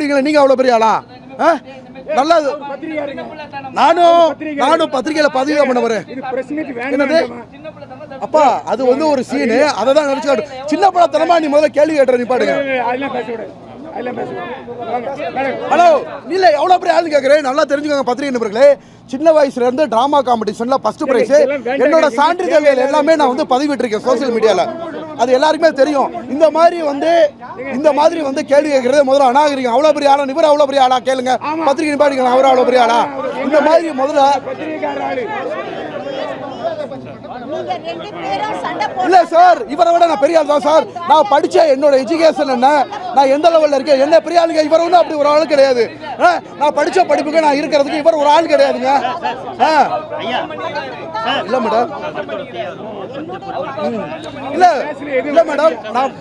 கேள்விங்களா நீங்க அவ்வளவு பெரிய ஆளா? ஆ? நல்லா நானும் நானும் பத்திரிகையில பதிவு பண்ணவர் என்னது? அப்பா அது வந்து ஒரு சீனு அதை தான் நினைச்சு. சின்ன பழத்தனமா நீ முதல்ல கேள்வி கேட்டுற நீ பாடுங்க. ஹலோ இல்ல எவ்வளவு பெரிய ஆளுன்னு கேக்குறேன். நல்லா தெரிஞ்சுக்கோங்க பத்திரிகை நண்பர்களே. சின்ன வயசுல இருந்து டிராமா காம்படிஷன்ல ஃபர்ஸ்ட் பிரைஸ் என்னோட சான்றிதழ்கள் எல்லாமே நான் வந்து பதிவிட்டிருக்கேன் சோஷியல் மீடியால அது எல்லாருக்குமே தெரியும். இந்த மாதிரி வந்து இந்த மாதிரி வந்து கேள்வி கேட்கறது முதல்ல அநாகரிகம். அவ்வளவு பெரிய ஆளா? இவர் அவ்வளவு பெரிய ஆளா? கேளுங்க. பத்திரிகை நிப்பாடிக்கலாம் அவர் அவ்வளவு பெரிய ஆளா? இந்த மாதிரி முதல்ல இல்ல சார். இவரை விட நான் பெரிய ஆள் தான் சார். நான் படிச்ச என்னோட எஜுகேஷன் என்ன? நான் எந்த லெவல்ல இருக்கேன்? என்ன பெரிய ஆளுங்க இவர் ஒன்றும் அப்படி ஒரு ஆள் கிடையாது. ஆ, நான் படிச்ச படிப்புக்கு நான் இருக்கிறதுக்கு இவர் ஒரு ஆள் கிடையாதுங்க. ஆ. இல்ல மேடம். ம். இல்ல இல்ல மேடம். நான்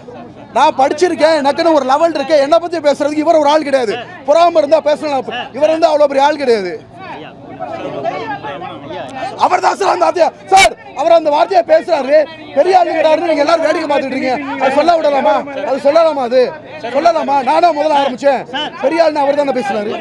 நான் படிச்சிருக்கேன். எனக்குன்னு ஒரு லெவல் இருக்கு. என்னை பத்தி பேசுறதுக்கு இவர் ஒரு ஆள் கிடையாது. புறாம இருந்தா பேசலாம். இவர் வந்து அவ்வளவு பெரிய ஆள் கிடையாது. அவர் தான் சார் அந்த வார்த்தையா. சார் அவர் அந்த வார்த்தையை பேசுறாரு. பெரிய ஆளுங்கிறாரு நீங்க எல்லாரும் வேடிக்கை பார்த்துட்டு இருக்கீங்க. அது சொல்ல விடலாமா? அது சொல்லலாமா அது? சொல்லலாமா? நானா முதல்ல ஆரம்பிச்சேன். பெரிய ஆள்னு அவர் தானே பேசுறாரு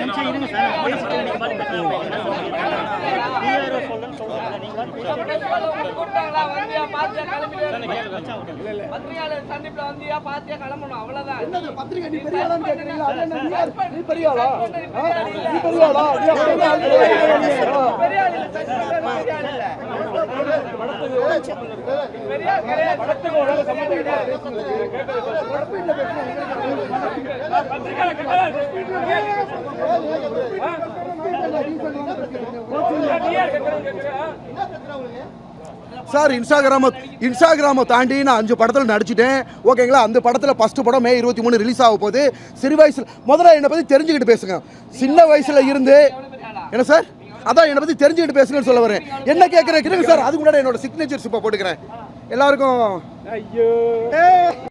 பத்திரிகை நீ பெரிய ஆளான்னு கேக்குறீங்களா? அது என்ன, நீ யார்? நீ பெரிய ஆளா ஆ? நீ பெரிய ஆளா நீ அப்ப பெரிய ஆள் கிடையாது. ஆ. பெரிய ஆள் இல்ல சசிகலா பெரிய ஆள் இல்ல பெரிய ஆள் கிடையாது சார் இன்ஸ்டாகிராம இன்ஸ்டாகிராமை தாண்டி நான் அஞ்சு படத்தில் நடிச்சிட்டேன். ஓகேங்களா? அந்த படத்தில் ஃபஸ்ட்டு படம் மே இருபத்தி மூணு ரிலீஸ் ஆக போகுது. சிறு வயசில் முதல்ல என்னை பற்றி தெரிஞ்சுக்கிட்டு பேசுங்க. சின்ன வயசில் இருந்து என்ன சார்? அதான் என்னை பற்றி தெரிஞ்சுக்கிட்டு பேசுங்கன்னு சொல்ல வரேன். என்ன கேட்குறேன் சார். அதுக்கு முன்னாடி என்னோட சிக்னேச்சர்ஸ் இப்போ போட்டுக்கிறேன். எல்லாருக்கும் ஐயோ.